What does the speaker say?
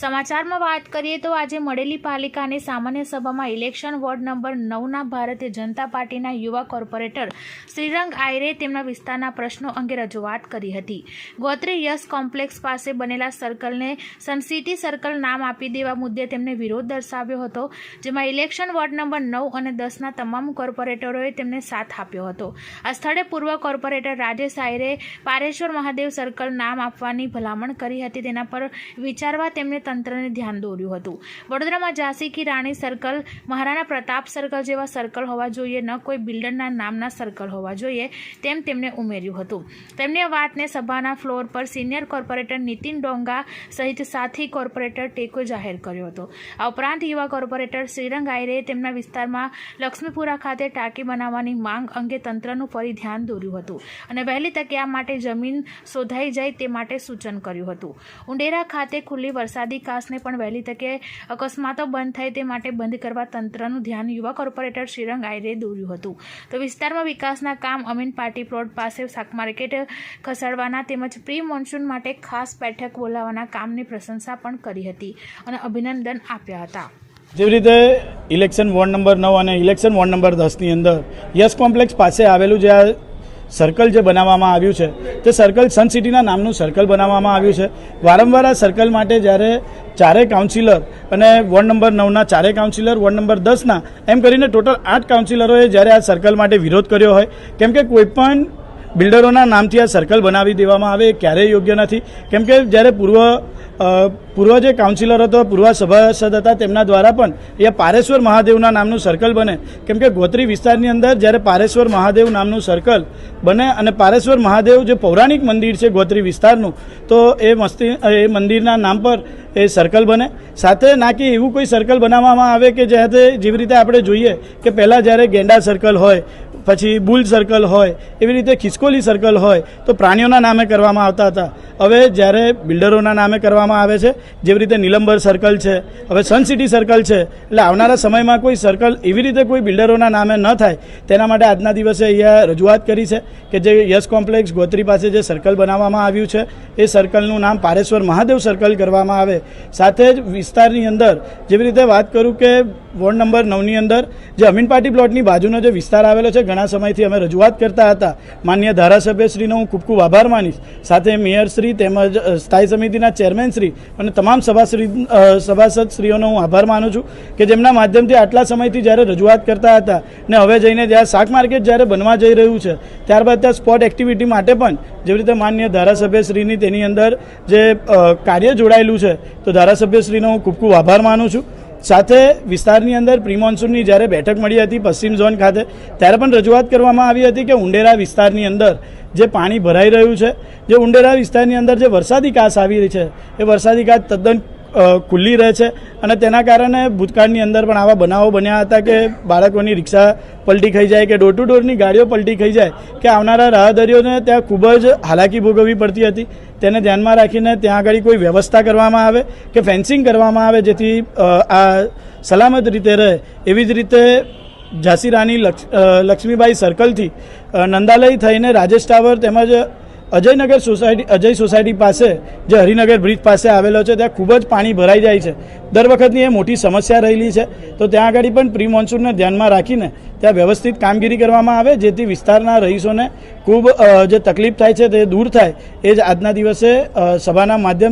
સમાચારમાં વાત કરીએ તો આજે મળેલી પાલિકાની સામાન્ય સભામાં election ward number નવના Bharatiya Janata પાર્ટીના યુવા કોર્પોરેટર શ્રીરંગ આયરે તેમના વિસ્તારના પ્રશ્નો અંગે રજૂઆત કરી હતી. ગોત્રી યસ કોમ્પ્લેક્સ પાસે બનેલા સર્કલને સનસિટી સર્કલ નામ આપી દેવા મુદ્દે તેમને વિરોધ દર્શાવ્યો હતો, જેમાં ઇલેક્શન વોર્ડ નંબર નવ અને દસના તમામ કોર્પોરેટરોએ તેમને સાથ આપ્યો હતો. આ સ્થળે પૂર્વ કોર્પોરેટર રાજેશ આયરે પારેશ્વર મહાદેવ સર્કલ નામ આપવાની ભલામણ કરી હતી, તેના પર વિચારવા તેમણે તંત્રને ધ્યાન દોર્યું હતું. વડોદરામાં ઝાંસી કી રાણી સર્કલ મહારાણા પ્રતાપ સર્કલ જેવા સર્કલ હોવા જોઈએ, ન કોઈ બિલ્ડરના નામના સર્કલ હોવા જોઈએ તેમ તેમણે ઉમેર્યું હતું. તેમની વાતને સભાના ફ્લોર પર સિનિયર કોર્પોરેટર નીતિન ડોંગા સહિત સાથી કોર્પોરેટર ટેકો જાહેર કર્યો હતો. આ ઉપરાંત યુવા કોર્પોરેટર શ્રીરંગ આયરે તેમના વિસ્તારમાં લક્ષ્મીપુરા ખાતે ટાંકી બનાવવાની માંગ અંગે તંત્રનું ફરી ધ્યાન દોર્યું હતું અને વહેલી તકે આ માટે જમીન શોધાઈ જાય તે માટે સૂચન કર્યું હતું. ઉંડેરા ખાતે ખુલ્લી વરસાદી કાસને પણ વહેલી તકે અકસ્માતો બંધ થાય તે માટે બંધ કરવા તંત્રનું ધ્યાન યુવા કોર્પોરેટર શ્રીરંગ આયરે દોર્યું હતું. તો વિસ્તારમાં વિકાસના કામ અમીન પાર્ટી પ્લોટ પાસે શાક માર્કેટ ખસેડવાના તેમજ પ્રી મોન્સૂન માટે ખાસ બેઠક બોલાવવાના કામની પ્રશંસા પણ કરી હતી અને અભિનંદન આપ્યા હતા. જેવી રીતે ઇલેક્શન વોર્ડ નંબર નવ અને ઇલેક્શન વોર્ડ નંબર દસની અંદર યસ કોમ્પ્લેક્સ પાસે આવેલું જે આ સર્કલ જે બનાવવામાં આવ્યું છે, તે સર્કલ સન સિટીના નામનું સર્કલ બનાવવામાં આવ્યું છે. વારંવાર આ સર્કલ માટે જ્યારે ચારે કાઉન્સિલર અને વોર્ડ નંબર નવના ચારે કાઉન્સિલર વોર્ડ નંબર દસના એમ કરીને ટોટલ આઠ કાઉન્સિલરોએ જ્યારે આ સર્કલ માટે વિરોધ કર્યો હોય, કેમ કે કોઈપણ બિલ્ડરોના નામથી આ સર્કલ બનાવી દેવામાં આવે એ ક્યારેય યોગ્ય નથી. કેમ કે જ્યારે પૂર્વ પૂર્વ જે કાઉન્સિલર હતો, પૂર્વ સભાસદ હતા, તેમના દ્વારા પણ એ પારેશ્વર મહાદેવના નામનું સર્કલ બને. કેમ કે ગોત્રી વિસ્તારની અંદર જ્યારે પારેશ્વર મહાદેવ નામનું સર્કલ બને અને પારેશ્વર મહાદેવ જે પૌરાણિક મંદિર છે ગોત્રી વિસ્તારનું, તો એ મસ્તી, એ મંદિરના નામ પર એ સર્કલ બને. સાથે ના કે એવું કોઈ સર્કલ બનાવવામાં આવે કે જ્યારે જેવી રીતે આપણે જોઈએ કે પહેલાં જ્યારે ગેંડા સર્કલ હોય પછી બુલ સર્કલ હોય, એવી રીતે ખિસકોલી સર્કલ હોય, તો પ્રાણીઓના નામે કરવામાં આવતા હતા. હવે જ્યારે બિલ્ડરોના નામે કરવામાં આવે છે, જેવી રીતે નિલંબર સર્કલ છે, હવે સન સિટી સર્કલ છે, એટલે આવનારા સમયમાં કોઈ સર્કલ એવી રીતે કોઈ બિલ્ડરોના નામે ન થાય, તેના માટે આજના દિવસે અહીંયા રજૂઆત કરી છે કે જે યસ કોમ્પ્લેક્સ ગોત્રી પાસે જે સર્કલ બનાવવામાં આવ્યું છે, એ સર્કલનું નામ પારેશ્વર મહાદેવ સર્કલ કરવામાં આવે. સાથે જ વિસ્તારની અંદર જેવી રીતે વાત કરું કે વોર્ડ નંબર નવની અંદર જે અમીન પાર્ટી પ્લોટની બાજુનો જે વિસ્તાર આવેલો છે, ઘણા સમયથી અમે રજૂઆત કરતા હતા. માન્ય ધારાસભ્યશ્રીનો હું ખૂબ ખૂબ આભાર માનીશ. સાથે મેયરશ્રી તેમજ સ્થાયી સમિતિના ચેરમેનશ્રી અને તમામ સભાશ્રી સભાસદશ્રીઓનો હું આભાર માનું છું કે જેમના માધ્યમથી આટલા સમયથી જ્યારે રજૂઆત કરતા હતા ને હવે જઈને જ્યાં શાક માર્કેટ જ્યારે બનવા જઈ રહ્યું છે, ત્યારબાદ ત્યાં સ્પોટ એક્ટિવિટી માટે પણ જેવી રીતે માન્ય ધારાસભ્યશ્રીની તેની અંદર જે કાર્ય જોડાયેલું છે, તો ધારાસભ્યશ્રીનો હું ખૂબ ખૂબ આભાર માનું છું. સાથે વિસ્તારની અંદર પ્રી મોન્સૂનની જ્યારે બેઠક મળી હતી પશ્ચિમ ઝોન ખાતે, ત્યારે પણ રજૂઆત કરવામાં આવી હતી કે ઉંડેરા વિસ્તારની અંદર જે પાણી ભરાઈ રહ્યું છે, જે ઉંડેરા વિસ્તારની અંદર જે વરસાદી કાસ આવી રહી છે, એ વરસાદી કાચ તદ્દન ખુલ્લી રહે છે. અને તેના કારણે ભૂતકાળની અંદર પણ આવા બનાવો બન્યા હતા કે બાળકોની રિક્ષા પલટી ખાઈ જાય કે ડોર ટુ ડોરની ગાડીઓ પલટી ખાઈ જાય કે આવનારા રાહદારીઓને ત્યાં ખૂબ જ હાલાકી ભોગવવી પડતી હતી. તેને ધ્યાનમાં રાખીને ત્યાં આગળ કોઈ વ્યવસ્થા કરવામાં આવે કે ફેન્સિંગ કરવામાં આવે જેથી આ સલામત રીતે રહે. એવી જ રીતે ઝાંસી રાણી લક્ષ લક્ષ્મીબાઈ સર્કલથી નંદાલય થઈને રાજેશ ટાવર તેમજ અજયનગર સોસાયટી અજય સોસાયટી પાસે, જે હરિનગર બ્રિજ પાસે આવેલો છે, ત્યાં ખૂબ જ પાણી ભરાઈ જાય છે. દર વખતની એ મોટી સમસ્યા રહેલી છે. તો ત્યાં આગળ પણ પ્રી મોન્સૂનને ધ્યાનમાં રાખીને ત્યાં વ્યવસ્થિત કામગીરી કરવામાં આવે, જેથી વિસ્તારના રહીશોને ખૂબ જે તકલીફ થાય છે, તે દૂર થાય, એ જ આજના દિવસે સભાના માધ્યમથી